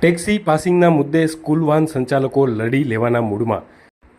Taxi પાસિંગના મુદ્દે school van સંચાલકો લડી લેવાના મૂડમાં.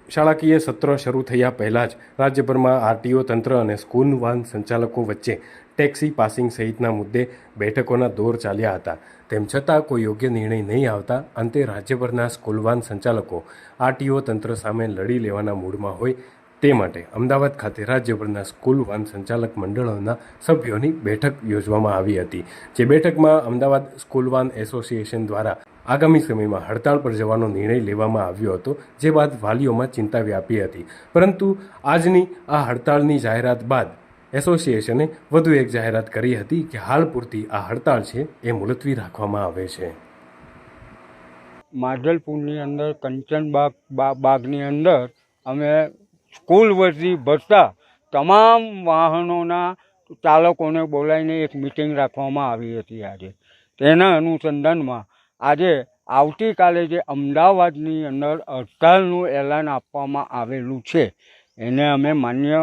શાળાકીય સત્ર શરૂ થયા પહેલાં જ રાજ્યભરમાં આરટીઓ તંત્ર અને સ્કૂલ વાન સંચાલકો વચ્ચે ટેક્સી પાસિંગ સહિતના મુદ્દે બેઠકોના દોર ચાલ્યા હતા. તેમ છતાં કોઈ યોગ્ય નિર્ણય નહીં આવતા અંતે રાજ્યભરના સ્કૂલ વાન સંચાલકો આરટીઓ તંત્ર સામે લડી લેવાના મૂડમાં હોય તે માટે અમદાવાદ ખાતે રાજ્યભરના સ્કૂલ વાન સંચાલક મંડળોના સભ્યોની બેઠક યોજવામાં આવી હતી, જે બેઠકમાં અમદાવાદ સ્કૂલ વાન એસોસિએશન દ્વારા આગામી સમયમાં હડતાળ પર જવાનો નિર્ણય લેવામાં આવ્યો હતો, જે બાદ વાલીઓમાં ચિંતા વ્યાપી હતી. પરંતુ આજની આ હડતાળની જાહેરાત બાદ એસોસિએશને વધુ એક જાહેરાત કરી હતી કે હાલ પૂરતી આ હડતાળ છે એ મુલતવી રાખવામાં આવે છે. માધલપુરની અંદર, કંચનબાગ બાગની અંદર અમે સ્કૂલ વર્ષથી ભરતા તમામ વાહનોના ચાલકોને બોલાવીને એક મિટિંગ રાખવામાં આવી હતી આજે. તેના અનુસંધાનમાં આજે આવતીકાલે જે અમદાવાદની અંદર હડતાલનું એલાન આપવામાં આવેલું છે, એને અમે માન્ય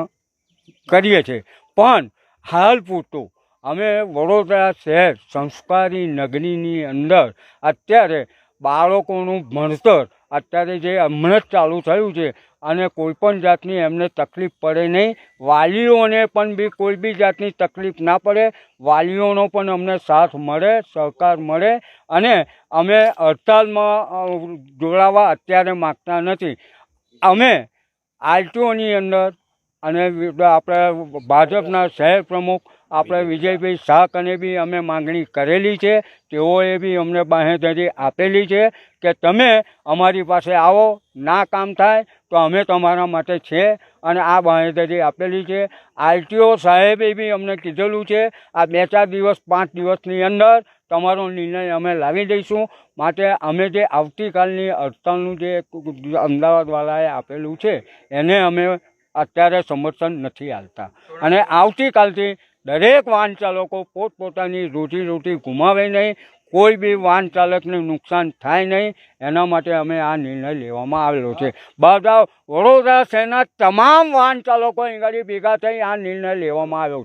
કરીએ છીએ. પણ હાલ પૂરતું, અમે વડોદરા શહેર સંસ્કારી નગરીની અંદર અત્યારે બાળકોનું ભણતર અત્યારે જે હમણાં જ ચાલુ થયું છે અને કોઈ પણ જાતની એમને તકલીફ પડે નહીં, વાલીઓને પણ બી કોઈ બી જાતની તકલીફ ના પડે, વાલીઓનો પણ અમને સાથ મળે, સહકાર મળે અને અમે હડતાલમાં જોડાવા અત્યારે માગતા નથી. અમે આરટીઓની અંદર અને આપણે ભાજપના શહેર પ્રમુખ, આપણે વિજયભાઈ શાહ કને બી અમે માંગણી કરેલી છે. તેઓએ બી અમને બાહેધરી આપેલી છે કે તમે અમારી પાસે આવો, ના કામ થાય તો અમે તમારા માટે છે અને આ બાહેધરી આપેલી છે. આરટીઓ સાહેબે બી અમને કીધેલું છે, આ બે ચાર દિવસ, પાંચ દિવસની અંદર તમારો નિર્ણય અમે લાવી દઈશું. માટે અમે જે આવતીકાલની હડતાલનું જે અમદાવાદવાળાએ આપેલું છે, એને અમે અત્યારે સમર્થન નથી હાલતા અને આવતીકાલથી દરેક વાહન ચાલકો પોતપોતાની રોજી રોટી ગુમાવે નહીં કોઈ બી વાહન ચાલકને નુકસાન થાય નહીં. એના માટે અમે આ નિર્ણય લેવામાં આવેલો છે. બધા વડોદરા શહેરના તમામ વાહન ચાલકો અહીં ભેગા થઈ આ નિર્ણય લેવામાં આવ્યો છે.